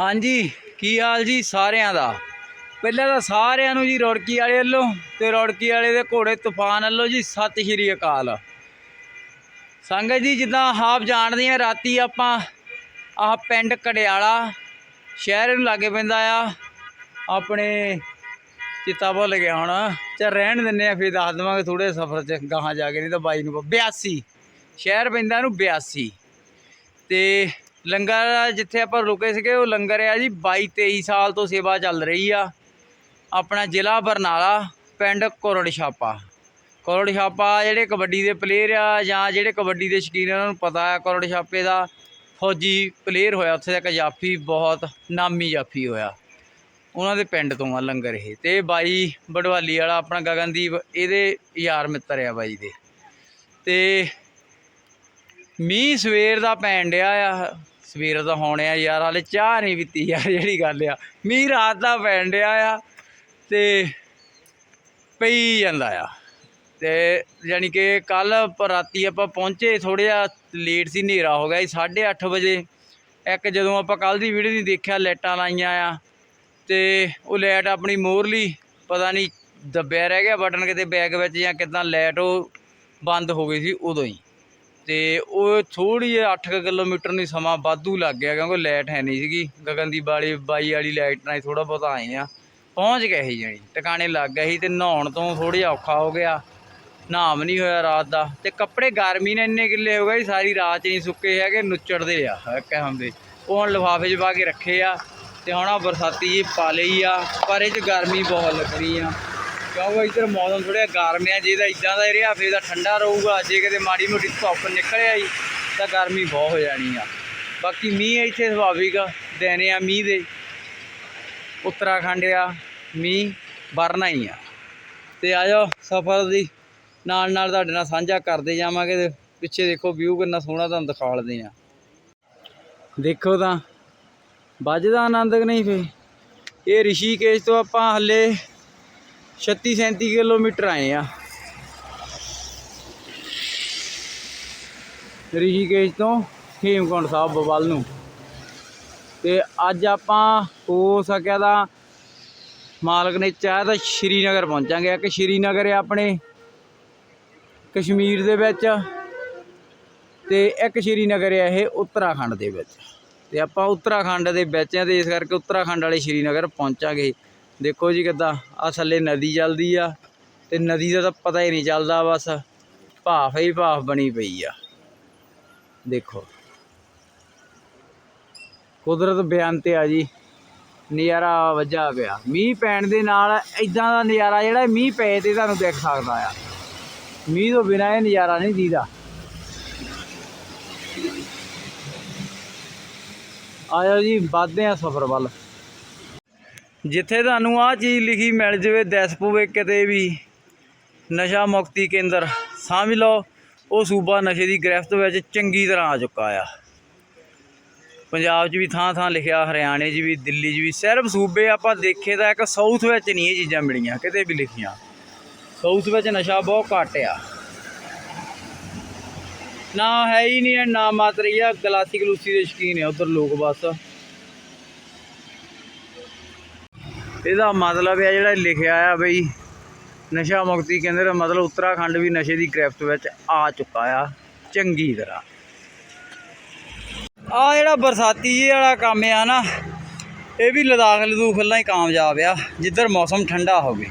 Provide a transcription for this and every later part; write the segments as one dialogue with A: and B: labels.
A: ਹਾਂਜੀ, ਕੀ ਹਾਲ ਜੀ ਸਾਰਿਆਂ ਦਾ? ਪਹਿਲਾਂ ਤਾਂ ਸਾਰਿਆਂ ਨੂੰ ਜੀ ਰੌੜਕੀ ਵਾਲੇ ਵੱਲੋਂ ਤੇ ਰੌੜਕੀ ਵਾਲੇ ਦੇ ਘੋੜੇ ਤੂਫਾਨ ਵੱਲੋਂ ਜੀ ਸਤਿ ਸ਼੍ਰੀ ਅਕਾਲ। ਸੰਗਤ ਜੀ, ਜਿੱਦਾਂ ਆਪ ਜਾਣਦੇ ਆ, ਰਾਤੀ ਆਪਾਂ ਆਹ ਪਿੰਡ ਕੜਿਆਲਾ ਸ਼ਹਿਰ ਨੂੰ ਲਾਗੇ ਪੈਂਦਾ ਆ। ਆਪਣੇ ਚਿੱਤਾ ਭੁੱਲ ਗਿਆ ਹੁਣ ਚਾ ਰਹਿਣ ਦਿੰਨੇ ਆ, ਫਿਰ ਦੱਸ ਦਵਾਂਗੇ ਥੋੜੇ ਸਫ਼ਰ 'ਚ, ਗਾਹਾਂ ਜਾ ਕੇ, ਨਹੀਂ ਤਾਂ ਬਾਈ ਨੂੰ 82 ਸ਼ਹਿਰ ਪੈਂਦਾ ਨੂੰ 82 ਤੇ ਲੰਗਰ ਜਿੱਥੇ ਆਪਾਂ ਰੁਕੇ ਸੀਗੇ, ਉਹ ਲੰਗਰ ਆ ਜੀ 22 23 ਸਾਲ ਤੋਂ ਸੇਵਾ ਚੱਲ ਰਹੀ ਆ। ਆਪਣਾ ਜ਼ਿਲ੍ਹਾ ਬਰਨਾਲਾ, ਪਿੰਡ ਕੋਰੜ ਛਾਪਾ ਕੋਰੜ ਛਾਪਾ ਜਿਹੜੇ ਕਬੱਡੀ ਦੇ ਪਲੇਅਰ ਆ, ਜਾਂ ਜਿਹੜੇ ਕਬੱਡੀ ਦੇ ਸ਼ੌਕੀਨ ਆ, ਉਹਨਾਂ ਨੂੰ ਪਤਾ ਆ ਕੋਰੜ ਛਾਪੇ ਦਾ ਫੌਜੀ ਪਲੇਅਰ ਹੋਇਆ, ਉੱਥੇ ਦਾ ਇੱਕ ਜਾਫੀ, ਬਹੁਤ ਨਾਮੀ ਜਾਫੀ ਹੋਇਆ। ਉਹਨਾਂ ਦੇ ਪਿੰਡ ਤੋਂ ਆ ਲੰਗਰ ਇਹ। ਤੇ ਬਾਈ ਬੜਵਾਲੀ ਵਾਲਾ, ਆਪਣਾ ਗਗਨਦੀਪ, ਇਹਦੇ ਯਾਰ ਮਿੱਤਰ ਆ ਬਾਈ ਦੇ। ਤੇ ਮੀਂਹ ਸਵੇਰ ਦਾ ਪੈਣ ਡਿਆ ਆ ਸਵੇਰ ਦਾ ਹੋਣਿਆ ਯਾਰ, ਹਾਲੇ ਚਾਹ ਨਹੀਂ ਪੀਤੀ ਯਾਰ, ਜਿਹੜੀ ਗੱਲ ਆ। ਮੀਂਹ ਰਾਤ ਦਾ ਪੈਣ ਡਿਆ ਆ ਤੇ ਪਈ ਜਾਂਦਾ ਆ। ਤੇ ਯਾਨੀ ਕਿ ਕੱਲ ਰਾਤੀ ਆਪਾਂ ਪਹੁੰਚੇ, ਥੋੜ੍ਹਾ ਜਿਹਾ ਲੇਟ ਸੀ, ਹਨੇਰਾ ਹੋ ਗਿਆ ਸੀ 8:30 ਵਜੇ। ਇੱਕ ਜਦੋਂ ਆਪਾਂ ਕੱਲ ਦੀ ਵੀਡੀਓ ਨਹੀਂ ਦੇਖਿਆ, ਲਾਈਟਾਂ ਲਾਈਆਂ ਆ। ਤੇ ਉਹ ਲਾਈਟ ਆਪਣੀ ਮੋਰਲੀ ਪਤਾ ਨਹੀਂ, ਦੱਬਿਆ ਰਹਿ ਗਿਆ ਬਟਨ ਕਿਤੇ ਬੈਗ ਵਿੱਚ ਜਾਂ ਕਿਦਾਂ ਲਾਈਟ ਉਹ ਬੰਦ ਹੋ ਗਈ ਸੀ ਉਦੋਂ ਹੀ। ਤੇ ਉਹ ਥੋੜੀ ਜਿਹੀ 8 ਕਿਲੋਮੀਟਰ ਨਹੀਂ ਸਮਾਂ ਵਾਧੂ ਲੱਗ ਗਿਆ ਕਿਉਂਕਿ ਲਾਈਟ ਹੈ ਨਹੀਂ ਸੀਗੀ। ਗਗਨਦੀਪ ਵਾਲੀ ਬਾਈ ਵਾਲੀ ਲਾਈਟ ਨਾਲ ਥੋੜਾ ਬਹੁਤਾ ਆਏ ਆ ਪਹੁੰਚ ਗਏ ਸੀ ਜਾਣੀ। ਟਿਕਾਣੇ ਲੱਗ ਗਏ ਸੀ ਤੇ ਨਹਾਉਣ ਤੋਂ ਥੋੜਾ ਜਿਹਾ ਔਖਾ ਹੋ ਗਿਆ। ਨਹਾਮ ਨਹੀਂ ਹੋਇਆ ਰਾਤ ਦਾ। ਤੇ ਕੱਪੜੇ ਗਰਮੀ ਨੇ ਇੰਨੇ ਗਿੱਲੇ ਹੋ ਗਏ ਸੀ, ਸਾਰੀ ਰਾਤ 'ਚ ਨਹੀਂ ਸੁੱਕੇ ਹੈਗੇ ਨੁੱਚੜਦੇ ਆ ਕਹਿ ਦੇ। ਉਹ ਹੁਣ ਲਿਫਾਫੇ 'ਚ ਪਾ ਕੇ ਰੱਖੇ ਆ। ਤੇ ਹੁਣ ਆ ਬਰਸਾਤੀ ਜੀ ਪਾ ਲਈ ਆ। ਪਰ ਇਹ 'ਚ ਗਰਮੀ ਬਹੁਤ ਲੱਗ ਰਹੀ ਆ। ਕਿਉਂਕਿ ਇੱਧਰ ਮੌਸਮ ਥੋੜ੍ਹਾ ਗਰਮ ਆ, ਜੇ ਤਾਂ ਇਦਾਂ ਦਾ ਰਿਹਾ, ਫੇਰ ਤਾਂ ਠੰਡਾ ਰਹੂਗਾ। ਜੇ ਕਿਤੇ ਮਾੜੀ ਮੋਟੀ ਧੁੱਪ ਨਿਕਲ ਆਈ ਤਾਂ ਗਰਮੀ ਬਹੁਤ ਹੋ ਜਾਣੀ ਆ। ਬਾਕੀ ਮੀਂਹ ਇੱਥੇ ਸੁਭਾਵਿਕ ਦੇਣੇ ਆ ਮੀਂਹ ਦੇ। ਉੱਤਰਾਖੰਡ ਆ, ਮੀਂਹ ਵਰਨਾ ਹੀ ਆ। ਤੇ ਜਾਓ, ਸਫ਼ਰ ਦੀ ਨਾਲ ਨਾਲ ਤੁਹਾਡੇ ਨਾਲ ਸਾਂਝਾ ਕਰਦੇ ਜਾਵਾਂਗੇ ਤੇ ਪਿੱਛੇ ਦੇਖੋ ਵਿਊ ਕਿੰਨਾ ਸੋਹਣਾ ਤੁਹਾਨੂੰ ਦਿਖਾ ਦਿਖਾਲਦੇ ਆ। ਦੇਖੋ ਤਾਂ, ਵੱਜਦਾ ਆਨੰਦ ਕਿ ਨਹੀਂ ਫੇ ਇਹ ਰਿਸ਼ੀਕੇਸ਼ ਤੋਂ ਆਪਾਂ ਹੱਲੇ 36 37 ਕਿਲੋਮੀਟਰ ਆਏ ਆ। ਰਿਸ਼ੀਕੇਸ਼ ਤੋਂ ਹੇਮਕੁੰਟ ਸਾਹਿਬ ਵੱਲ ਨੂੰ। ਤੇ ਅੱਜ ਆਪਾਂ ਹੋ ਸਕਿਆ ਤਾਂ ਮਾਲਕ ਨੇ ਚਾਹਿਆ ਤਾਂ ਸ਼੍ਰੀਨਗਰ ਪਹੁੰਚਾਂਗੇ। ਇੱਕ ਸ਼੍ਰੀਨਗਰ ਹੈ ਆਪਣੇ ਕਸ਼ਮੀਰ ਦੇ ਵਿੱਚ ਤੇ ਇੱਕ ਸ਼੍ਰੀਨਗਰ ਹੈ ਇਹ ਉੱਤਰਾਖੰਡ ਦੇ ਵਿੱਚ। ਤੇ ਆਪਾਂ ਉੱਤਰਾਖੰਡ ਦੇ ਵਿੱਚ ਆ ਤੇ ਇਸ ਕਰਕੇ ਉੱਤਰਾਖੰਡ ਵਾਲੇ ਸ਼੍ਰੀਨਗਰ ਪਹੁੰਚਾਂਗੇ। ਦੇਖੋ ਜੀ ਕਿੱਦਾਂ ਆ ਥੱਲੇ ਨਦੀ ਚੱਲਦੀ ਆ, ਤੇ ਨਦੀ ਦਾ ਤਾਂ ਪਤਾ ਹੀ ਨਹੀਂ ਚੱਲਦਾ ਬਸ, ਭਾਫ ਹੀ ਭਾਫ ਬਣੀ ਪਈ ਆ। ਦੇਖੋ। ਕੁਦਰਤ ਬਿਆਨ ਤੇ ਆ ਜੀ, ਨਜ਼ਾਰਾ ਵੱਜਾ ਪਿਆ। ਮੀਂਹ ਪੈਣ ਦੇ ਨਾਲ ਇਦਾਂ ਦਾ ਨਜ਼ਾਰਾ ਜਿਹੜਾ ਮੀਂਹ ਪਏ ਤੇ ਤੁਹਾਨੂੰ ਦੇਖ ਸਕਦਾ ਆ। ਮੀਂਹ ਤੋਂ ਬਿਨਾਂ ਇਹ ਨਜ਼ਾਰਾ ਨਹੀਂ ਦੀਦਾ। ਆਇਓ ਜੀ, ਵੱਧਦੇ ਆ ਸਫ਼ਰ ਵੱਲ। ਜਿੱਥੇ ਤੁਹਾਨੂੰ ਆਹ ਚੀਜ਼ ਲਿਖੀ ਮਿਲ ਜਵੇ ਦਿਸ ਪਵੇ ਕਿਤੇ ਵੀ ਨਸ਼ਾ ਮੁਕਤੀ ਕੇਂਦਰ ਸਮਝ ਲਓ ਉਹ ਸੂਬਾ ਨਸ਼ੇ ਦੀ ਗ੍ਰਿਫਤ ਵਿੱਚ ਚੰਗੀ ਤਰ੍ਹਾਂ ਆ ਚੁੱਕਾ ਆ। ਪੰਜਾਬ 'ਚ ਵੀ ਥਾਂ ਥਾਂ ਲਿਖਿਆ ਹਰਿਆਣੇ 'ਚ ਵੀ ਦਿੱਲੀ 'ਚ ਵੀ ਸਿਰਫ ਸੂਬੇ ਆਪਾਂ ਦੇਖੇ ਤਾਂ ਇੱਕ ਸਾਊਥ ਵਿੱਚ ਨਹੀਂ ਇਹ ਚੀਜ਼ਾਂ ਮਿਲੀਆਂ ਕਿਤੇ ਵੀ ਲਿਖੀਆਂ। ਸਾਊਥ ਵਿੱਚ ਨਸ਼ਾ ਬਹੁਤ ਘੱਟ ਆ। ਨਾ ਹੈ ਹੀ ਨਹੀਂ ਹੈ, ਨਾ ਮਾਤਰ ਹੀ ਆ ਗਲਾਸੀ ਗਲੂਸੀ ਦੇ ਸ਼ਕੀਨ ਆ ਉਧਰ ਲੋਕ ਬਸ। ਇਹਦਾ ਮਤਲਬ ਹੈ ਜਿਹੜਾ ਲਿਖਿਆ ਆ ਬਈ, ਨਸ਼ਾ ਮੁਕਤੀ ਕੇਂਦਰ, ਮਤਲਬ ਉੱਤਰਾਖੰਡ ਵੀ ਨਸ਼ੇ ਦੀ ਗ੍ਰਿਫਤ ਵਿੱਚ ਆ ਚੁੱਕਾ ਆ, ਚੰਗੀ ਤਰ੍ਹਾਂ। ਆ ਜਿਹੜਾ ਬਰਸਾਤੀ ਜੀ ਵਾਲਾ ਕੰਮ ਆ ਨਾ, ਇਹ ਵੀ ਲਦਾਖ ਲਦੂਖ ਵੱਲਾਂ ਹੀ ਕਾਮਯਾਬ ਆ, ਜਿੱਧਰ ਮੌਸਮ ਠੰਡਾ ਹੋਵੇ।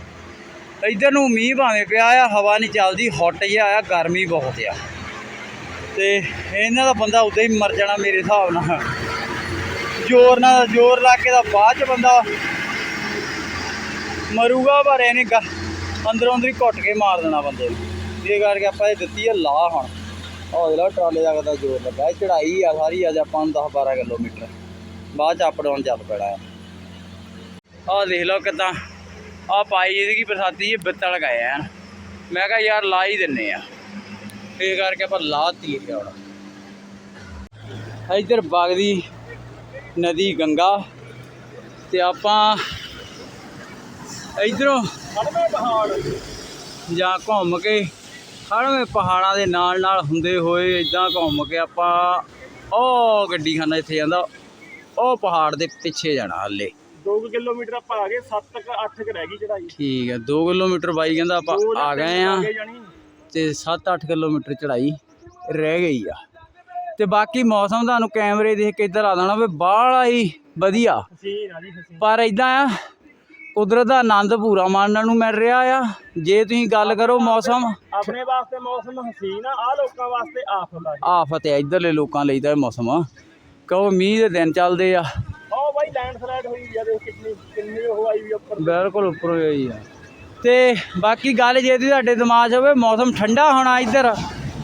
A: ਇੱਧਰ ਨੂੰ ਮੀਂਹ ਭਾਵੇਂ ਪਿਆ ਆ, ਹਵਾ ਨਹੀਂ ਚੱਲਦੀ, ਹੌਟ ਜਿਹਾ ਆ, ਗਰਮੀ ਬਹੁਤ ਆ। ਤੇ ਇਹਨਾਂ ਦਾ ਬੰਦਾ ਉਦਾਂ ਹੀ ਮਰ ਜਾਣਾ ਮੇਰੇ ਹਿਸਾਬ ਨਾਲ। ਜ਼ੋਰ ਨਾਲ, ਜ਼ੋਰ ਲਾ ਕੇ ਦਾ ਬਾਅਦ ਚ ਬੰਦਾ ਮਰੂਗਾ ਪਰ ਇਹਨੇ ਅੰਦਰੋਂ ਅੰਦਰ ਘੁੱਟ ਕੇ ਮਾਰ ਦੇਣਾ ਬੰਦੇ ਨੂੰ। ਇਹ ਕਰਕੇ ਆਪਾਂ ਇਹ ਦਿੱਤੀ ਆ ਲਾ ਹੁਣ। ਉਹ ਜਿਹੜਾ ਟਰਾਲੇ ਦਾ ਕਦਾ ਜ਼ੋਰ ਲੱਗਾ। ਇਹ ਚੜਾਈ ਆ ਸਾਰੀ, ਅੱਜ ਆਪਾਂ ਨੂੰ 10 12 ਕਿਲੋਮੀਟਰ। ਬਾਅਦ ਚ ਅਪ ਡਾਊਨ ਚੱਲ ਪੈਣਾ। ਆ ਆਹ ਦੇਖ ਲਓ ਕਿਦਾਂ। ਆ ਪਾਈ ਇਹਦੀ ਕੀ ਬਰਸਾਤੀ ਇਹ ਬਿੱਤਲ ਗਏ ਆ। ਮੈਂ ਕਿਹਾ ਯਾਰ ਲਾ ਹੀ ਦਿੰਨੇ ਆ। ਇਹ ਕਰਕੇ ਆਪਾਂ ਲਾਤੀ ਹੈ ਹੁਣ। ਇੱਧਰ ਵਗਦੀ ਨਦੀ ਗੰਗਾ। ਤੇ ਆਪਾਂ ਇਧਰੋਂ ਜਾਂ ਘੁੰਮ ਕੇ ਖੜਵੇਂ ਪਹਾੜਾਂ ਦੇ ਨਾਲ ਨਾਲ ਹੁੰਦੇ ਹੋਏ ਇਦਾਂ ਘੁੰਮ ਕੇ ਆਪਾਂ ਉਹ ਗੱਡੀ ਖਾਨਾ ਇੱਥੇ ਜਾਂਦਾ ਉਹ ਪਹਾੜ ਦੇ ਪਿੱਛੇ ਜਾਣਾ ਹੱਲੇ।
B: 2 ਕਿਲੋਮੀਟਰ ਆਪਾਂ ਆ ਗਏ 7 ਕ 8 ਕ ਰਹਿ ਗਈ ਚੜਾਈ
A: ਠੀਕ ਹੈ 2 ਕਿਲੋਮੀਟਰ ਬਾਈ ਕਹਿੰਦਾ ਆਪਾਂ ਆ ਗਏ ਆ ਤੇ 7-8 ਕਿਲੋਮੀਟਰ ਚੜਾਈ ਰਹਿ ਗਈ ਆ। ਤੇ ਬਾਕੀ ਮੌਸਮ ਤੁਹਾਨੂੰ ਕੈਮਰੇ ਦੇਖ ਕੇ ਇੱਧਰ ਆ ਦੇਣਾ ਵੀ ਬਾਹਲਾ ਹੀ ਵਧੀਆ। ਪਰ ਇਦਾਂ ਆ ਕੁਦਰਤ ਦਾ ਆਨੰਦ ਪੂਰਾ ਮਾਣਨ ਨੂੰ ਮਿਲ ਰਿਹਾ ਆ। ਜੇ ਤੁਸੀਂ ਗੱਲ ਕਰੋ ਮੌਸਮ
B: ਆਪਣੇ ਵਾਸਤੇ ਮੌਸਮ ਹਸੀਨ ਆ ਆ ਲੋਕਾਂ ਵਾਸਤੇ ਆਫਤ ਆ
A: ਆਫਤ ਹੈ ਇਧਰਲੇ ਲੋਕਾਂ ਲਈ ਤਾਂ ਇਹ ਮੌਸਮ ਆ। ਕਹੋ ਮੀਂਹ ਦੇ ਦਿਨ ਚੱਲਦੇ ਆ।
B: ਉਹ ਬਾਈ ਲੈਂਡ ਸਲਾਈਡ ਹੋਈ ਆ ਦੇਖ ਕਿੰਨੀ ਕਿੰਨੀ ਉਹ ਆਈ ਵੀ ਆ ਉੱਪਰ
A: ਬਿਲਕੁਲ ਉੱਪਰ ਹੋਈ ਆ। ਤੇ ਬਾਕੀ ਗੱਲ ਜੇ ਤੁਹਾਡੇ ਦਿਮਾਗ ਹੋਵੇ ਮੌਸਮ ਠੰਡਾ ਹੋਣਾ ਇੱਧਰ।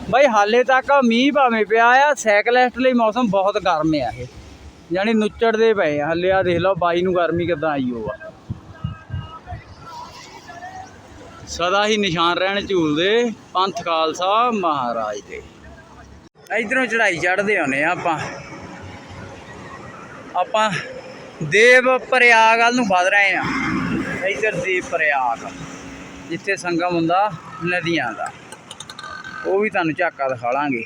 A: ਬਈ ਹਾਲੇ ਤੱਕ ਮੀਂਹ ਭਾਵੇਂ ਪਿਆ ਆ ਸਾਈਕਲਿਸਟ ਲਈ ਮੌਸਮ ਬਹੁਤ ਗਰਮ ਆ ਇਹ। ਯਾਨੀ ਨੁੱਚੜਦੇ ਪਏ ਆ ਹੱਲੇ ਆ ਦੇਖ ਲਓ ਬਾਈ ਨੂੰ ਗਰਮੀ ਕਿਦਾਂ ਆਈ ਹੋਆ ਸਦਾ ਹੀ ਨਿਸ਼ਾਨ ਰਹਿਣ ਝੂਲਦੇ ਪੰਥ ਖਾਲਸਾ ਮਹਾਰਾਜ ਦੇ। ਇਧਰੋਂ ਚੜਾਈ ਚੜਦੇ ਆਉਨੇ ਆ ਆਪਾਂ। ਆਪਾਂ ਦੇਵ ਪ੍ਰਯਾਗ ਵੱਲ ਨੂੰ ਵਧ ਰਹੇ ਆ ਇਧਰ ਦੇਵ ਪ੍ਰਯਾਗ, ਜਿੱਥੇ ਸੰਗਮ ਹੁੰਦਾ ਨਦੀਆਂ ਦਾ। ਉਹ ਵੀ ਤੁਹਾਨੂੰ ਝਾਕਾ ਦਿਖਾ ਲਾਂਗੇ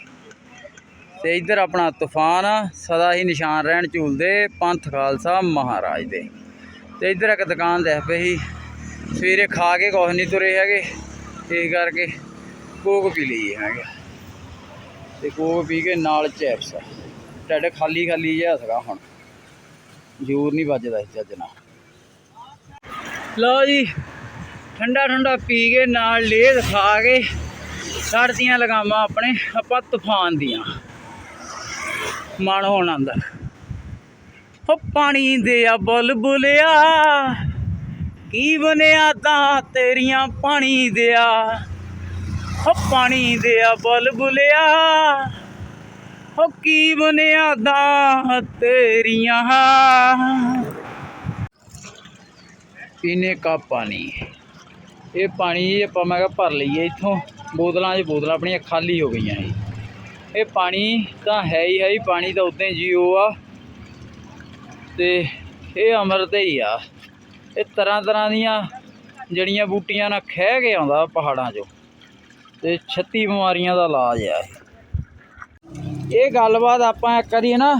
A: ਤੇ ਇਧਰ ਆਪਣਾ ਤੂਫਾਨ ਸਦਾ ਹੀ ਨਿਸ਼ਾਨ ਰਹਿਣ ਝੂਲਦੇ ਪੰਥ ਖਾਲਸਾ ਮਹਾਰਾਜ ਦੇ। ਤੇ ਇਧਰ ਇੱਕ ਦੁਕਾਨ ਦੇਖ ਪਈ ਸੀ। ਸਵੇਰੇ ਖਾ ਕੇ ਕੁਛ ਨਹੀਂ ਤੁਰੇ ਹੈਗੇ ਇਸ ਕਰਕੇ ਕੋਕ ਪੀ ਲਈ ਹੈਗੇ। ਤੇ ਕੋਕ ਪੀ ਕੇ ਨਾਲ ਚਿਪਸ। ਢਿੱਡ ਖਾਲੀ ਖਾਲੀ ਜਿਹਾ ਸੀਗਾ ਹੁਣ। ਜ਼ੋਰ ਨਹੀਂ ਵੱਜਦਾ ਸੀ ਚੱਜ ਨਾਲ। ਲਓ ਜੀ, ਠੰਡਾ ਠੰਡਾ ਪੀ ਕੇ ਨਾਲ ਲੇਜ਼ ਖਾ ਕੇ ਸੜਦੀਆਂ ਲਗਾਵਾਂ ਆਪਣੇ, ਆਪਾਂ ਤੂਫਾਨ ਦੀਆਂ। ਮਨ ਹੋਣ ਅੰਦਰ। ਹੋ ਪਾਣੀ ਦੇ ਆ ਬੁਲਬੁਲਿਆ ਕੀ ਬਣਿਆ ਤਾਂ ਤੇਰੀਆਂ ਪਾਣੀ ਦਿਆ? ਹੋ ਪਾਣੀ ਦੇ ਆ ਹੋ ਕੀ ਬਣਿਆ ਦਾ ਤੇਰੀਆਂ? ਪੀਨੇ ਕਾ ਪਾਣੀ। ਇਹ ਪਾਣੀ ਜੀ ਆਪਾਂ ਮੈਂ ਕਿਹਾ ਭਰ ਲਈਏ ਇੱਥੋਂ। ਬੋਤਲਾਂ 'ਚ ਬੋਤਲਾਂ ਆਪਣੀਆਂ ਖਾਲੀ ਹੋ ਗਈਆਂ ਸੀ ਇਹ ਪਾਣੀ ਤਾਂ ਹੈ ਹੀ ਹੈ ਹੀ ਪਾਣੀ ਤਾਂ ਉਦਾਂ ਹੀ ਜੀਓ ਆ। ਤੇ ਇਹ ਅੰਮ੍ਰਿਤ ਹੀ ਆ। ਇਹ ਤਰ੍ਹਾਂ ਤਰ੍ਹਾਂ ਦੀਆਂ ਜੜੀਆਂ ਬੂਟੀਆਂ ਨਾਲ ਖਹਿ ਕੇ ਆਉਂਦਾ ਪਹਾੜਾਂ 'ਚੋਂ ਤੇ 36 ਬਿਮਾਰੀਆਂ ਦਾ ਇਲਾਜ ਆ ਇਹ। ਇਹ ਗੱਲਬਾਤ ਆਪਾਂ ਇੱਕ ਵਾਰੀ ਨਾ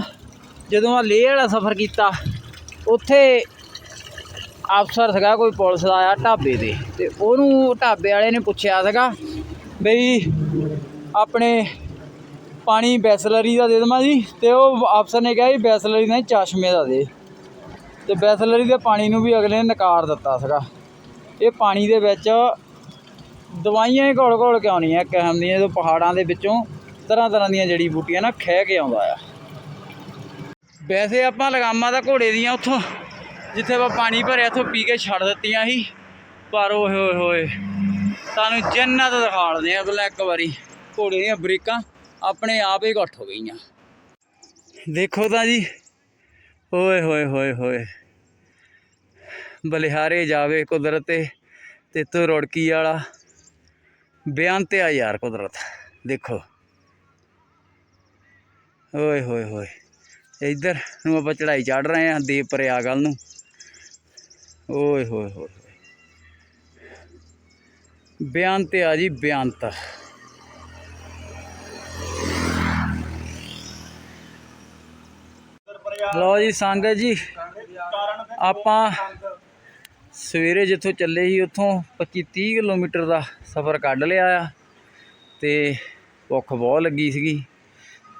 A: ਜਦੋਂ ਆ ਲੇਹ ਵਾਲਾ ਸਫ਼ਰ ਕੀਤਾ, ਉੱਥੇ ਅਫਸਰ ਸੀਗਾ, ਕੋਈ ਪੁਲਿਸ ਦਾ ਆਇਆ ਢਾਬੇ ਤੇ ਤੇ ਉਹਨੂੰ ਢਾਬੇ ਵਾਲੇ ਨੇ ਪੁੱਛਿਆ ਸੀਗਾ ਬਈ ਆਪਣੇ ਪਾਣੀ ਬੈਸਲਰੀ ਦਾ ਦੇ ਦੇਵਾਂ ਜੀ, ਤੇ ਉਹ ਅਫਸਰ ਨੇ ਕਿਹਾ ਜੀ, ਬੈਸਲਰੀ ਨਹੀਂ, ਚਸ਼ਮੇ ਦਾ ਦੇ। ਤੇ ਬੈਸਲਰੀ ਦੇ ਪਾਣੀ ਨੂੰ ਵੀ ਅਗਲੇ ਨੇ ਨਕਾਰ ਦਿੱਤਾ ਸੀਗਾ। ਇਹ ਪਾਣੀ ਦੇ ਵਿੱਚ ਦਵਾਈਆਂ ਹੀ ਘੋਲ ਘੋਲ ਕੇ ਆਉਣੀਆਂ ਕਿਸਮ ਦੀਆਂ, ਜਦੋਂ ਪਹਾੜਾਂ ਦੇ ਵਿੱਚੋਂ ਤਰ੍ਹਾਂ ਤਰ੍ਹਾਂ ਦੀਆਂ ਜੜੀ ਬੂਟੀਆਂ ਨਾ ਖਹਿ ਕੇ ਆਉਂਦਾ ਆ। ਵੈਸੇ ਆਪਾਂ ਲਗਾਮਾਂ ਦਾ ਘੋੜੇ ਦੀਆਂ ਉੱਥੋਂ, ਜਿੱਥੇ ਆਪਾਂ ਪਾਣੀ ਭਰਿਆ, ਉੱਥੋਂ ਪੀ ਕੇ ਛੱਡ ਦਿੱਤੀਆਂ ਸੀ। ਪਰ ਓਏ ਹੋਏ ਹੋਏ ਤੁਹਾਨੂੰ ਜੰਨਤ ਦਿਖਾ ਲਦੇ ਆ ਪਹਿਲਾਂ ਇੱਕ ਵਾਰੀ, ਘੋੜੇ ਦੀਆਂ ਬ੍ਰੇਕਾਂ ਆਪਣੇ ਆਪ ਹੀ ਘੱਟ ਹੋ ਗਈਆਂ। ਦੇਖੋ ਤਾਂ ਜੀ ਓਏ ਹੋਏ ਹੋਏ ਹੋਏ। ਬਲਿਹਾਰੇ ਜਾਵੇ ਕੁਦਰਤ ਤੇ, ਤੂੰ ਤੋ ਵਾਲਾ। ਬਿਆਨ ਤੇ ਆ ਯਾਰ ਕੁਦਰਤ, ਦੇਖੋ। ਓਏ ਹੋਏ ਹੋਏ, ਇੱਧਰ ਨੂੰ ਆਪਾਂ ਚੜਾਈ ਚੜ ਰਹੇ ਹਾਂ ਦੇਵ ਪ੍ਰਯਾਗ ਵੱਲ ਨੂੰ। ਓਏ ਹੋਏ ਹੋਏ ਹੋਏ। ਬਿਆਨ ਤੇ ਆ ਜੀ ਬਿਆਨਤ। ਲਓ ਜੀ ਸੰਗਤ ਜੀ। ਆਪਾਂ ਸਵੇਰੇ ਜਿੱਥੋਂ ਚੱਲੇ ਸੀ, ਉੱਥੋਂ 25 30 ਕਿਲੋਮੀਟਰ ਦਾ ਸਫ਼ਰ ਕੱਢ ਲਿਆ ਆ ਤੇ ਭੁੱਖ ਬਹੁਤ ਲੱਗੀ ਸੀਗੀ।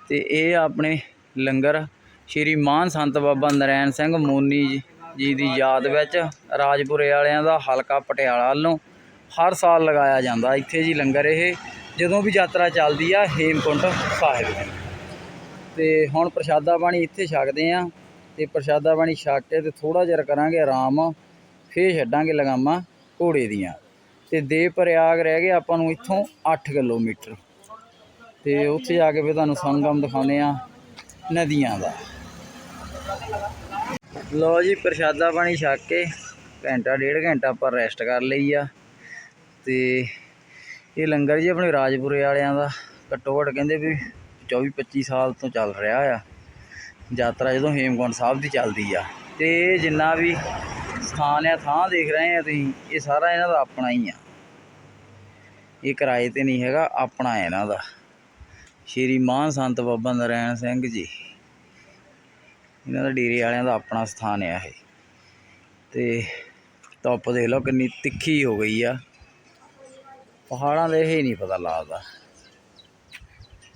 A: ਤੇ ਇਹ ਆਪਣੇ ਲੰਗਰ ਸ਼੍ਰੀ ਮਾਨ ਸੰਤ ਬਾਬਾ ਨਰੈਣ ਸਿੰਘ ਮੋਨੀ ਜੀ ਜੀ ਦੀ ਯਾਦ ਵਿੱਚ ਰਾਜਪੁਰੇ ਵਾਲਿਆਂ ਦਾ ਹਲਕਾ ਪਟਿਆਲਾ ਵੱਲੋਂ ਹਰ ਸਾਲ ਲਗਾਇਆ ਜਾਂਦਾ ਇੱਥੇ ਜੀ ਲੰਗਰ ਇਹ, ਜਦੋਂ ਵੀ ਯਾਤਰਾ ਚੱਲਦੀ ਆ ਹੇਮਕੁੰਟ ਸਾਹਿਬ। ਤੇ ਹੁਣ ਪ੍ਰਸ਼ਾਦਾ ਪਾਣੀ ਇੱਥੇ ਛਕਦੇ ਆ ਤੇ ਪ੍ਰਸ਼ਾਦਾ ਪਾਣੀ ਛਕ ਕੇ ਤੇ ਥੋੜਾ ਜਿਹਾ ਕਰਾਂਗੇ ਆਰਾਮ, ਫੇਰ ਛੱਡਾਂਗੇ ਲਗਾਮਾਂ ਘੋੜੇ ਦੀਆਂ। ਤੇ ਦੇ ਪ੍ਰਯਾਗ ਰਹਿ ਗਏ ਆਪਾਂ ਨੂੰ ਇੱਥੋਂ 8 ਕਿਲੋਮੀਟਰ। ਤੇ ਉੱਥੇ ਜਾ ਕੇ ਫਿਰ ਤੁਹਾਨੂੰ ਸੰਗਮ ਦਿਖਾਉਂਦੇ ਆ ਨਦੀਆਂ ਦਾ। ਲਓ ਜੀ, ਪ੍ਰਸ਼ਾਦਾ ਪਾਣੀ ਛਕ ਕੇ ਘੰਟਾ, ਡੇਢ ਘੰਟਾ ਆਪਾਂ ਰੈਸਟ ਕਰ ਲਈ ਆ। ਤੇ ਇਹ ਲੰਗਰ ਜੀ ਆਪਣੇ ਰਾਜਪੁਰੇ ਵਾਲਿਆਂ ਦਾ, ਘੱਟੋ ਘੱਟ ਕਹਿੰਦੇ ਵੀ 24 25 ਸਾਲ ਤੋਂ ਚੱਲ ਰਿਹਾ ਆ। ਯਾਤਰਾ ਜਦੋਂ ਹੇਮਕੁੰਟ ਸਾਹਿਬ ਦੀ ਚੱਲਦੀ ਆ। ਤੇ ਜਿੰਨਾ ਵੀ ਸਥਾਨ ਆ, ਥਾਂ ਦੇਖ ਰਹੇ ਆ ਤੁਸੀਂ, ਇਹ ਸਾਰਾ ਇਹਨਾਂ ਦਾ ਆਪਣਾ ਹੀ ਆ। ਇਹ ਕਿਰਾਏ ਤੇ ਨਹੀਂ ਹੈਗਾ, ਆਪਣਾ ਹੈ ਇਹਨਾਂ ਦਾ। ਸ਼੍ਰੀ ਮਾਨ ਸੰਤ ਬਾਬਾ ਨਰੈਣ ਸਿੰਘ ਜੀ। ਇਹਨਾਂ ਦਾ ਡੇਰੇ ਵਾਲਿਆਂ ਦਾ ਆਪਣਾ ਸਥਾਨ ਆ ਇਹ। ਤੇ ਧੁੱਪ ਦੇਖ ਲਓ ਕਿੰਨੀ ਤਿੱਖੀ ਹੋ ਗਈ ਆ। ਪਹਾੜਾਂ ਦਾ ਇਹ ਨਹੀਂ ਪਤਾ ਲੱਗਦਾ।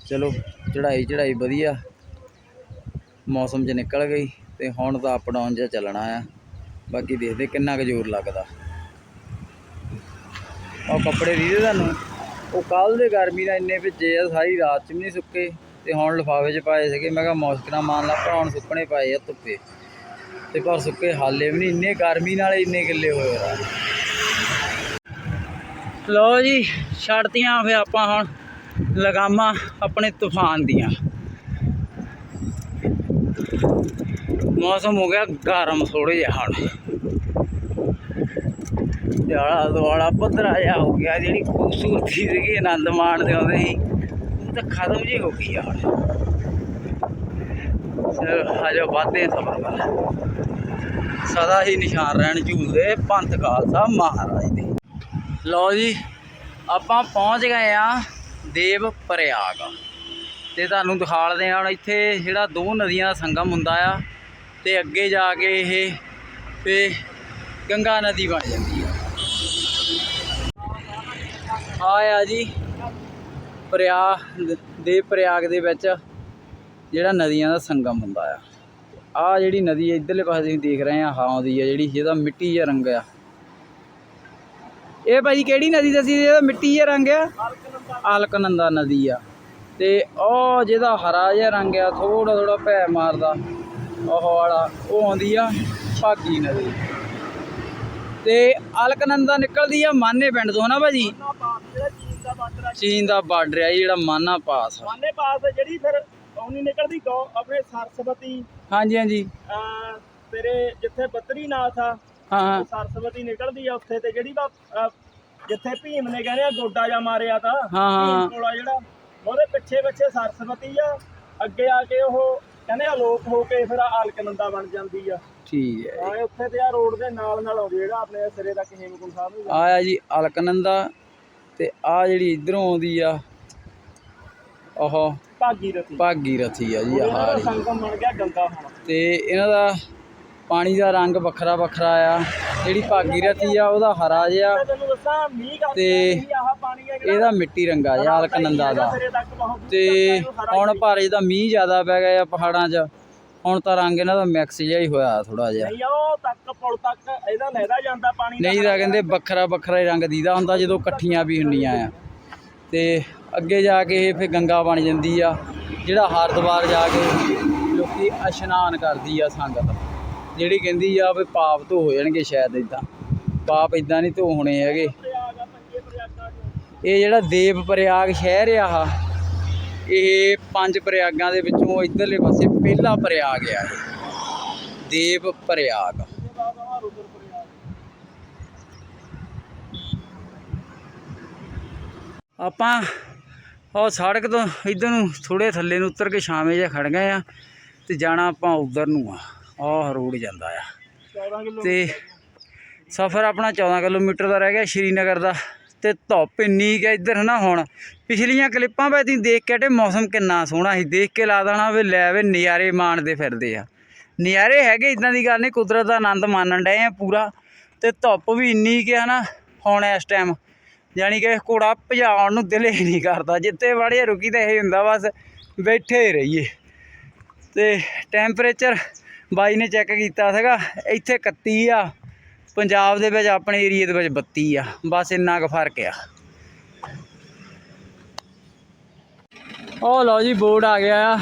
A: ਚਲੋ ਚੜਾਈ ਚੜਾਈ ਵਧੀਆ। ਮੌਸਮ 'ਚ ਨਿਕਲ ਗਈ ਤੇ ਹੁਣ ਤਾਂ ਅਪ ਡਾਊਨ ਜਿਹਾ ਚੱਲਣਾ ਆ। ਬਾਕੀ ਦੇਖਦੇ ਕਿੰਨਾ ਕੁ ਜ਼ੋਰ ਲੱਗਦਾ। ਉਹ ਕੱਪੜੇ ਰੀਦੇ ਤੁਹਾਨੂੰ। ਉਹ ਕੱਲ ਦੇ ਗਰਮੀ ਨਾਲ ਇੰਨੇ ਭਿੱਜੇ ਆ, ਸਾਰੀ ਰਾਤ ਚ ਵੀ ਨਹੀਂ ਸੁੱਕੇ। ਤੇ ਹੁਣ ਲਿਫਾਫੇ 'ਚ ਪਾਏ ਸੀਗੇ, ਮੈਂ ਕਿਹਾ ਮੁਸ਼ਕ ਨਾਲ ਮਾਨ ਲਾ ਭਰਾ ਹੁਣ ਸੁੱਕਣੇ ਪਾਏ ਆ ਧੁੱਪੇ। ਤੇ ਪਰ ਸੁੱਕੇ ਹਾਲੇ ਵੀ ਨਹੀਂ ਇੰਨੇ ਗਰਮੀ ਨਾਲ ਇੰਨੇ ਗਿੱਲੇ ਹੋਏ ਆ। ਲੋ ਜੀ, ਛੱਡਤੀਆਂ ਫੇ ਆਪਾਂ ਹੁਣ। ਲਗਾਮਾਂ ਆਪਣੇ ਤੂਫਾਨ ਦੀਆਂ। ਮੌਸਮ ਹੋ ਗਿਆ ਗਰਮ ਥੋੜੇ ਜਿਹਾ ਹੁਣ। ਤੇ ਆਲਾ ਦੁਆਲਾ ਪੱਧਰਾ ਜਿਹਾ ਹੋ ਗਿਆ, ਜਿਹੜੀ ਖੂਬਸੂਰਤੀ ਸੀਗੀ ਆਨੰਦ ਮਾਣਦੇ ਆਉਂਦੇ ਸੀ ਉਹ ਤਾਂ ਖਤਮ ਜੀ ਹੋ ਗਈ ਯਾਰ ਹਜੇ ਆਜੋ ਵਾਦੇ ਸਫਰ ਵੱਲ। ਸਦਾ ਹੀ ਨਿਸ਼ਾਨ ਰਹਿਣ ਝੂਲਦੇ ਪੰਥ ਖਾਲਸਾ ਮਹਾਰਾਜ ਦੇ। ਲਓ ਜੀ, ਆਪਾਂ ਪਹੁੰਚ ਗਏ ਆ ਦੇਵ ਪ੍ਰਯਾਗ ਤੇ ਤੁਹਾਨੂੰ ਦਿਖਾਲਦੇ ਆ ਹੁਣ ਇੱਥੇ ਜਿਹੜਾ ਦੋ ਨਦੀਆਂ ਦਾ ਸੰਗਮ ਹੁੰਦਾ ਆ, ਤੇ ਅੱਗੇ ਜਾ ਕੇ ਇਹ, ਤੇ ਗੰਗਾ ਨਦੀ ਬਣ ਜਾਂਦੀ ਆ। ਆਇਆ ਜੀ, ਪ੍ਰਯਾਗ ਦੇ ਪ੍ਰਯਾਗ ਦੇ ਵਿੱਚ ਜਿਹੜਾ ਨਦੀਆਂ ਦਾ ਸੰਗਮ ਹੁੰਦਾ ਆ। ਆ ਜਿਹੜੀ ਨਦੀ ਇਧਰਲੇ ਪਾਸੇ ਤੁਸੀਂ ਦੇਖ ਰਹੇ ਆ ਹਾਂ ਦੀ ਆ ਜਿਹੜੀ, ਜਿਹਦਾ ਮਿੱਟੀ ਜਿਹਾ ਰੰਗ ਆ। ਇਹ ਭਾਜੀ ਕਿਹੜੀ ਨਦੀ ਦੱਸੀ ਜਿਹਦਾ ਮਿੱਟੀ ਜਿਹਾ ਰੰਗ ਆ। ਅਲਕਨੰਦਾ ਨਦੀ ਆ। ਤੇ ਉਹ ਜਿਹਦਾ ਹਰਾ ਜਿਹਾ ਰੰਗ ਆ ਥੋੜਾ ਥੋੜਾ ਭੈ ਮਾਰਦਾ। ਉਹ ਵਾਲਾ ਉਹ ਆਉਂਦੀ ਆ ਭਾਗੀ ਨਦੀ। ਤੇ ਅਲਕਨੰਦਾ ਨਿਕਲਦੀ ਆ ਮਾਨੇ ਪਿੰਡ ਤੋਂ ਹਨਾ ਭਾਜੀ?
B: ਚੀਨ ਦਾ ਬਾਰਡਰ ਆ
A: ਦਾ ਜਿਹੜਾ ਮਾਨਾ ਪਾਸ।
B: ਮਾਨੇ ਪਾਸ ਜਿਹੜੀ ਫਿਰ ਆਉਣੀ ਨਿਕਲਦੀ ਗੋ ਆਪਣੇ ਸਰਸਵਤੀ
A: ਹਾਂਜੀ ਹਾਂਜੀ।
B: ਤੇਰੇ ਜਿੱਥੇ ਬਦਰੀਨਾਥ ਆ
A: ਹਾਂ
B: ਸਰਸਵਤੀ ਨਿਕਲਦੀ ਆ ਉੱਥੇ ਤੇ ਜਿਹੜੀ ਵਾ ਅਹ, ਜਿੱਥੇ ਭੀਮ ਨੇ ਕਹਿੰਦੇ ਆ ਗੋਡਾ ਜਾ ਮਾਰਿਆ ਤਾਂ
A: ਹਾਂ, ਹਾਂ।
B: ਭੀਮ ਕੋਲਾ ਜਿਹੜਾ ਉਹਦੇ ਪਿੱਛੇ ਪਿੱਛੇ ਸਰਸਵਤੀ ਆ ਅੱਗੇ ਆ ਕੇ ਉਹ ਕਹਿੰਦੇ ਆਲੋਕ ਹੋ ਕੇ ਫਿਰ ਆਲਕਨੰਦਾ ਬਣ ਜਾਂਦੀ ਆ
A: ਠੀਕ ਹੈ
B: ਹਾਂ ਇਹ ਉੱਥੇ ਤੇ ਆ ਰੋਡ ਦੇ ਨਾਲ ਨਾਲ ਆਉਂਦੀ ਜਿਹੜਾ ਆਪਣੇ ਸਿਰੇ ਤੱਕ ਹੇਮਕੁੰਟ ਸਾਹਿਬ ਨੂੰ।
A: ਆਇਆ ਜੀ ਅਲਕਨੰਦਾ ਤੇ ਆ ਜਿਹੜੀ ਇਧਰੋਂ ਆਉਂਦੀ ਆ ਉਹ
B: ਭਾਗੀ ਰਥੀ
A: ਭਾਗੀ ਰਥੀ ਆ ਜੀ ਆਹ ਵਾਲੀ।
B: ਸੰਗਮ ਬਣ ਗਿਆ ਗੰਗਾ ਹੁਣ
A: ਤੇ ਇਹਨਾਂ ਦਾ ਪਾਣੀ ਦਾ ਰੰਗ ਵੱਖਰਾ ਵੱਖਰਾ ਆ। ਜਿਹੜੀ ਭਾਗੀ ਰਥੀ ਆ ਉਹਦਾ ਹਰਾ ਜਿਹਾ ਤੇ ਇਹਦਾ ਮਿੱਟੀ ਰੰਗਾ ਜਿਹਾ ਅਲਕਨੰਦਾ ਦਾ। ਤੇ ਹੁਣ ਪਰ ਜਿਹਦਾ ਮੀਂਹ ਜ਼ਿਆਦਾ ਪੈ ਗਿਆ ਆ ਪਹਾੜਾਂ 'ਚ। ਹੁਣ ਤਾਂ ਰੰਗ ਇਹਨਾਂ ਦਾ ਮਿਕਸ ਜਿਹਾ ਹੀ ਹੋਇਆ ਥੋੜਾ ਜਿਹਾ।
B: ਨਹੀਂ ਉਹ ਤੱਕ ਪੁਲ ਤੱਕ ਇਹਦਾ ਲਹਿਦਾ ਜਾਂਦਾ ਪਾਣੀ ਦਾ।
A: ਨਹੀਂ ਤਾਂ ਕਹਿੰਦੇ ਵੱਖਰਾ ਵੱਖਰਾ ਹੀ ਰੰਗ ਦੀਦਾ ਹੁੰਦਾ ਜਦੋਂ ਇਕੱਠੀਆਂ ਵੀ ਹੁੰਦੀਆਂ ਆ। ਤੇ ਅੱਗੇ ਜਾ ਕੇ ਇਹ ਫਿਰ ਗੰਗਾ ਬਣ ਜਾਂਦੀ ਆ ਜਿਹੜਾ ਹਰਿਦੁਆਰ ਜਾ ਕੇ ਲੋਕੀ ਇਸ਼ਨਾਨ ਕਰਦੀ ਆ ਸੰਗਤ। ਜਿਹੜੀ ਕਹਿੰਦੀ ਆ ਵੀ ਪਾਪ ਧੋ ਹੋ ਜਾਣਗੇ ਸ਼ਾਇਦ ਇਦਾਂ ਪਾਪ ਇਦਾਂ ਨਹੀਂ ਧੋ ਹੋਣੇ ਹੈਗੇ। ਇਹ ਜਿਹੜਾ ਦੇਵ ਪ੍ਰਯਾਗ ਸ਼ਹਿਰ ਆ ਇਹ ਪੰਜ ਪ੍ਰਯਾਗਾਂ ਦੇ ਵਿੱਚੋਂ ਇਧਰਲੇ ਪਾਸੇ ਪਹਿਲਾ ਪ੍ਰਯਾਗ ਆ ਦੇਵ ਪ੍ਰਯਾਗ। ਆਪਾਂ ਉਹ ਸੜਕ ਤੋਂ ਇਧਰ ਨੂੰ ਥੋੜੇ ਥੱਲੇ ਨੂੰ ਉਤਰ ਕੇ ਛਾਵੇਂ ਜਿਹਾ ਖੜ ਗਏ ਆ ਤੇ ਜਾਣਾ ਆਪਾਂ ਉਧਰ ਨੂੰ ਆ। ਆਹ ਰੋਡ ਜਾਂਦਾ ਆ।
B: 14 ਕਿਲੋ
A: ਤੇ ਸਫ਼ਰ ਆਪਣਾ 14 ਕਿਲੋਮੀਟਰ ਦਾ ਰਹਿ ਗਿਆ ਸ਼੍ਰੀਨਗਰ ਦਾ। ਤੇ ਧੁੱਪ ਇੰਨੀ ਕਿ ਇੱਧਰ ਨਾ ਹੁਣ। ਪਿਛਲੀਆਂ ਕਲਿੱਪਾਂ ਵਿੱਚ ਤੁਸੀਂ ਦੇਖ ਕੇ ਤੇ ਮੌਸਮ ਕਿੰਨਾ ਸੋਹਣਾ ਸੀ। ਦੇਖ ਕੇ ਲਾ ਦੇਣਾ ਵੀ ਲੈ ਵੇ ਨਜ਼ਾਰੇ ਮਾਣਦੇ ਫਿਰਦੇ ਆ। ਨਜ਼ਾਰੇ ਹੈਗੇ ਇਦਾਂ ਦੀ ਗੱਲ ਨਹੀਂ ਕੁਦਰਤ ਦਾ ਆਨੰਦ ਮਾਣਨ ਡਏ ਆ ਪੂਰਾ। ਤੇ ਧੁੱਪ ਵੀ ਇੰਨੀ ਕਿ ਹਨਾ ਹੁਣ ਇਸ ਟਾਈਮ ਯਾਨੀ ਕਿ ਘੋੜਾ ਭਜਾਉਣ ਨੂੰ ਦਿਲ ਹੀ ਨਹੀਂ ਕਰਦਾ। ਜਿੱਥੇ ਵੜੀਏ ਰੁਕੀ ਤਾਂ ਇਹ ਹੁੰਦਾ ਬਸ ਬੈਠੇ ਰਹੀਏ। ਤੇ ਟੈਂਪਰੇਚਰ ਬਾਈ ਨੇ ਚੈੱਕ ਕੀਤਾ ਸੀਗਾ, ਇੱਥੇ 31 ਆ, ਪੰਜਾਬ ਦੇ ਵਿੱਚ ਆਪਣੇ ਏਰੀਏ ਦੇ ਵਿੱਚ 32 ਆ, ਬਸ ਇੰਨਾ ਕੁ ਫ਼ਰਕ ਆ। ਉਹ ਲਓ ਜੀ, ਬੋਰਡ ਆ ਗਿਆ ਆ।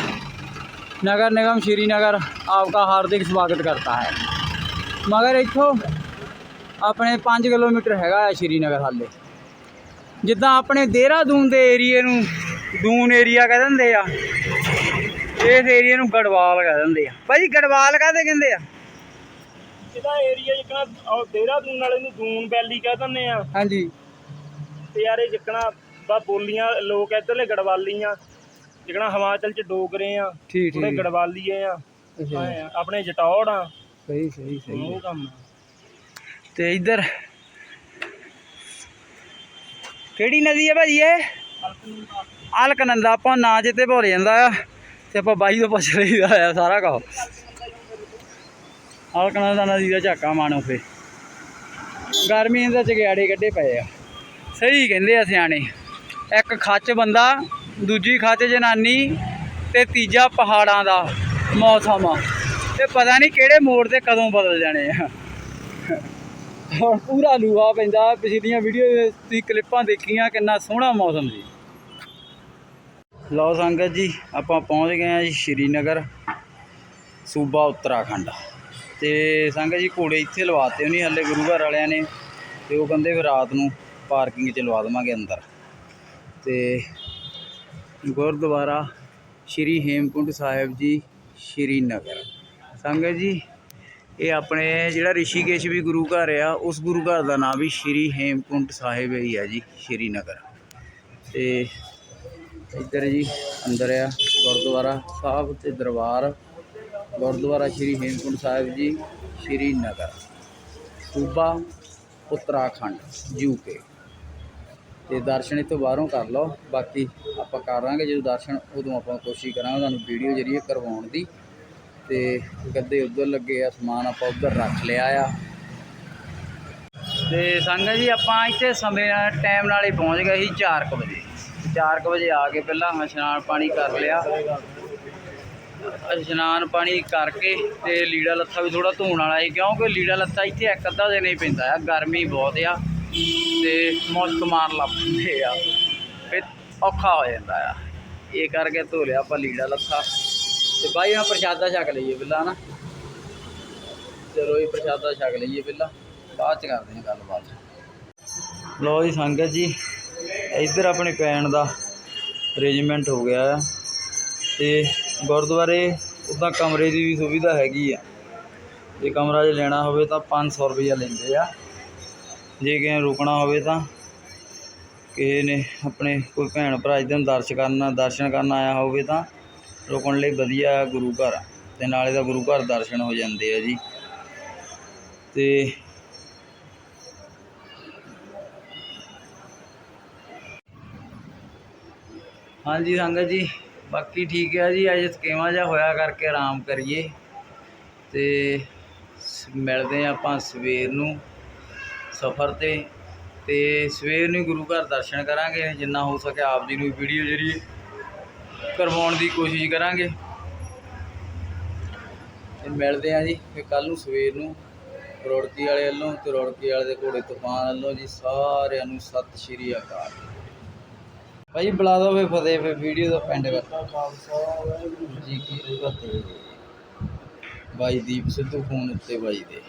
A: ਨਗਰ ਨਿਗਮ ਸ਼੍ਰੀਨਗਰ, ਆਪਕਾ ਹਾਰਦਿਕ ਸਵਾਗਤ ਕਰਤਾ ਹੈ। ਮਗਰ ਇੱਥੋਂ ਆਪਣੇ 5 ਕਿਲੋਮੀਟਰ ਹੈਗਾ ਆ ਸ਼੍ਰੀਨਗਰ ਹਾਲੇ। ਜਿੱਦਾਂ ਆਪਣੇ ਦੇਹਰਾਦੂਨ ਦੇ ਏਰੀਏ ਨੂੰ, ਦੂਨ ਏਰੀਆ ਕਹਿ ਦਿੰਦੇ ਆ ਇਸ ਏਰੀਏ ਨੂੰ ਗੜਵਾਲ ਕਹਿ ਦਿੰਦੇ ਆ। ਭਾਜੀ ਗੜਵਾਲ ਕਾਹਦੇ ਕਹਿੰਦੇ ਆ?
B: ਇਹਦਾ ਏਰੀਆ ਜਿੱਕਣਾ ਉਹ ਦੇਹਰਾਦੂਨ ਵਾਲੇ ਨੂੰ ਦੂਨ ਵੈਲੀ ਕਹਿ ਦਿੰਦੇ ਆ।
A: ਹਾਂਜੀ।
B: ਤੇ ਯਾਰ ਇਹ ਜਿੱਕਣਾ ਬਾ ਬੋਲੀਆਂ ਲੋਕ ਇੱਧਰਲੇ ਗੜਵਾਲੀਆਂ ਜਿੱਕਣਾ ਹਿਮਾਚਲ ਚ ਡੋਗਰੇ ਆ
A: ਠੀਕ
B: ਥੋੜੇ
A: ਠੀਕ
B: ਗੜਵਾਲੀਏ ਆ। ਐਂ ਆ, ਆਪਣੇ ਜਟੌੜ ਆ।
A: ਸਹੀ ਸਹੀ ਸਹੀ।
B: ਉਹ ਕੰਮ ਆ।
A: ਤੇ ਇੱਧਰ ਕਿਹੜੀ ਨਦੀ ਹੈ ਭਾਜੀ ਇਹ? ਅਲਕਨੰਦਾ ਆਪਾਂ ਨਾਂ ਜਿੱਤੇ ਭੁੱਲ ਜਾਂਦਾ ਆ। ਤੇ ਆਪਾਂ ਬਾਈ ਤੋਂ ਪੁੱਛ ਲਈਦਾ ਆ ਸਾਰਾ ਕੁਝ ਹਲਕਣਾ ਦਾ ਨਦੀ ਦਾ ਝਾਕਾ ਮਾਣੋ ਫੇ ਗਰਮੀ ਦੇ ਚਗਿਆੜੇ ਕੱਢੇ ਪਏ ਆ। ਸਹੀ ਕਹਿੰਦੇ ਆ ਸਿਆਣੇ। ਇੱਕ ਖੱਚ ਬੰਦਾ, ਦੂਜੀ ਖੱਚ ਜਨਾਨੀ ਤੇ ਤੀਜਾ ਪਹਾੜਾਂ ਦਾ ਮੌਸਮ ਤੇ ਪਤਾ ਨਹੀਂ ਕਿਹੜੇ ਮੋੜ ਤੇ ਕਦੋਂ ਬਦਲ ਜਾਣੇ ਆ। ਹੁਣ ਪੂਰਾ ਲੂਹਾ ਪੈਂਦਾ, ਪਿਛਲੀਆਂ ਵੀਡੀਓ ਦੀ ਕਲਿੱਪਾਂ ਦੇਖੀਆਂ, ਕਿੰਨਾ ਸੋਹਣਾ ਮੌਸਮ ਸੀ। ਲਓ ਸੰਗਤ ਜੀ, ਆਪਾਂ ਪਹੁੰਚ ਗਏ ਆ ਜੀ ਸ਼੍ਰੀਨਗਰ ਸੂਬਾ ਉੱਤਰਾਖੰਡ। ਤੇ ਸੰਗਤ ਜੀ, ਘੋੜੇ ਇੱਥੇ ਲਵਾਤੇ ਉਹਨੇ ਹੱਲੇ ਗੁਰੂ ਘਰ ਵਾਲਿਆਂ ਨੇ, ਤੇ ਉਹ ਕਹਿੰਦੇ ਫਿਰ ਰਾਤ ਨੂੰ ਪਾਰਕਿੰਗ 'ਚ ਲਵਾ ਦੇਵਾਂਗੇ ਅੰਦਰ। ਤੇ ਗੁਰਦੁਆਰਾ ਸ਼੍ਰੀ ਹੇਮਕੁੰਟ ਸਾਹਿਬ ਜੀ, ਸ਼੍ਰੀਨਗਰ। ਸੰਗਤ ਜੀ, ਇਹ ਆਪਣੇ ਜਿਹੜਾ ਰਿਸ਼ੀਕੇਸ਼ ਵੀ ਗੁਰੂ ਘਰ ਆ, ਉਸ ਗੁਰੂ ਘਰ ਦਾ ਨਾਮ ਵੀ ਸ਼੍ਰੀ ਹੇਮਕੁੰਟ ਸਾਹਿਬ ਹੀ ਆ ਜੀ, ਸ਼੍ਰੀਨਗਰ। ਤੇ ਇੱਧਰ ਜੀ ਅੰਦਰ ਆ ਗੁਰਦੁਆਰਾ ਸਾਹਿਬ ਤੇ ਦਰਬਾਰ, ਗੁਰਦੁਆਰਾ ਸ਼੍ਰੀ ਹੇਮਕੁੰਟ ਸਾਹਿਬ ਜੀ, ਸ਼੍ਰੀ ਨਗਰ, ਸੂਬਾ ਉੱਤਰਾਖੰਡ ਯੂਕੇ ਤੇ ਦਰਸ਼ਨ ਇੱਥੋਂ ਬਾਹਰੋਂ ਕਰ ਲਓ, ਬਾਕੀ ਆਪਾਂ ਕਰਾਂਗੇ ਜਦੋਂ ਦਰਸ਼ਨ ਉਦੋਂ ਆਪਾਂ ਕੋਸ਼ਿਸ਼ ਕਰਾਂਗੇ ਤੁਹਾਨੂੰ ਵੀਡੀਓ ਜਰੀਏ ਕਰਵਾਉਣ ਦੀ। ਤੇ ਗੱਦੇ ਉੱਧਰ ਲੱਗੇ ਆ, ਸਮਾਨ ਆਪਾਂ ਉੱਧਰ ਰੱਖ ਲਿਆ ਆ। ਤੇ ਸੰਗਤ ਜੀ ਆਪਾਂ ਇੱਥੇ ਸਮੇਂ ਟਾਈਮ ਨਾਲ ਹੀ ਪਹੁੰਚ ਗਏ ਸੀ 4:00 ਵਜੇ। 4:00 ਵਜੇ ਆ ਕੇ ਪਹਿਲਾਂ ਇਸ਼ਨਾਨ ਪਾਣੀ ਕਰ ਲਿਆ। ਇਸ਼ਨਾਨ ਪਾਣੀ ਕਰਕੇ ਤੇ ਲੀੜਾ ਲੱਥਾ ਵੀ ਥੋੜਾ ਧੋਣ ਵਾਲਾ ਸੀ, ਕਿਉਂਕਿ ਲੀੜਾ ਲੱਥਾ ਇੱਥੇ ਇੱਕ ਅੱਧਾ ਦਿਨ ਹੀ ਪੈਂਦਾ ਆ, ਗਰਮੀ ਬਹੁਤ ਆ ਤੇ ਮੁਸ਼ਕ ਮਾਰ ਲੱਪਦੇ ਆ, ਫਿਰ ਔਖਾ ਹੋ ਜਾਂਦਾ ਆ। ਇਹ ਕਰਕੇ ਧੋ ਲਿਆ ਆਪਾਂ ਲੀੜਾ ਲੱਥਾ ਤੇ ਬਾਈ ਆ ਪ੍ਰਸ਼ਾਦਾ ਛਕ ਲਈਏ ਪਹਿਲਾਂ ਨਾ ਚਲੋ ਇਹ ਪ੍ਰਸ਼ਾਦਾ ਛਕ ਲਈਏ ਪਹਿਲਾਂ, ਬਾਅਦ ਚ ਕਰਦੇ ਹਾਂ ਗੱਲਬਾਤ। ਲੋ ਜੀ, ਸੰਗਤ ਜੀ ਇੱਧਰ ਆਪਣੇ ਪੈਣ ਦਾ ਅਰੇਂਜਮੈਂਟ ਹੋ ਗਿਆ ਆ ਤੇ ਗੁਰਦੁਆਰੇ ਉੱਦਾਂ ਕਮਰੇ ਦੀ ਵੀ ਸੁਵਿਧਾ ਹੈਗੀ ਆ। ਜੇ ਕਮਰਾ ਜੇ ਲੈਣਾ ਹੋਵੇ ਤਾਂ 500 ਰੁਪਈਆ ਲੈਂਦੇ ਆ। ਜੇ ਕਿਸੇ ਨੇ ਰੁਕਣਾ ਹੋਵੇ ਤਾਂ ਕਿਸੇ ਨੇ ਆਪਣੇ ਕੋਈ ਭੈਣ ਭਰਾ ਜਿੱਦਾਂ ਦਰਸ਼ ਕਰਨ, ਦਰਸ਼ਨ ਕਰਨ ਆਇਆ ਹੋਵੇ ਤਾਂ ਰੁਕਣ ਲਈ ਵਧੀਆ ਗੁਰੂ ਘਰ ਆ ਤੇ ਨਾਲੇ ਦਾ ਗੁਰੂ ਘਰ ਦਰਸ਼ਨ ਹੋ ਜਾਂਦੇ ਆ ਜੀ। ਤੇ ਹਾਂਜੀ ਸੰਗਤ ਜੀ, ਬਾਕੀ ਠੀਕ ਹੈ ਜੀ, ਅੱਜ ਥਕੇਵਾਂ ਜਿਹਾ ਹੋਇਆ ਕਰਕੇ ਆਰਾਮ ਕਰੀਏ ਤੇ ਸ- ਮਿਲਦੇ ਹਾਂ ਆਪਾਂ ਸਵੇਰ ਨੂੰ ਸਫ਼ਰ ਤੇ ਤੇ ਸਵੇਰ ਨੂੰ ਹੀ ਗੁਰੂ ਘਰ ਦਰਸ਼ਨ ਕਰਾਂਗੇ, ਜਿੰਨਾ ਹੋ ਸਕੇ ਆਪ ਜੀ ਨੂੰ ਵੀਡੀਓ ਜਿਹੜੀ ਕਰਵਾਉਣ ਦੀ ਕੋਸ਼ਿਸ਼ ਕਰਾਂਗੇ। ਤੇ ਮਿਲਦੇ ਹਾਂ ਜੀ, ਫਿਰ ਕੱਲ ਨੂੰ ਸਵੇਰ ਨੂੰ ਰੋੜਕੀ ਵਾਲੇ ਵੱਲੋਂ ਤੇ ਰੋੜਕੀ ਵਾਲੇ ਦੇ ਘੋੜੇ ਤੂਫਾਨ ਵੱਲੋਂ ਜੀ, ਸਾਰਿਆਂ ਨੂੰ ਸਤਿ ਸ਼੍ਰੀ ਅਕਾਲ। ਭਾਈ ਬੁਲਾ ਦੋ ਫੇ ਫਤਿਹ ਫੇ ਵੀਡੀਓ ਦਾ ਪੈਂਡ ਕਰ ਜੀ, ਕੀ ਫਤਿਹ ਬਾਈ ਦੀਪ ਸਿੱਧੂ ਫੋਨ ਉੱਤੇ ਬਾਈ ਦੇ।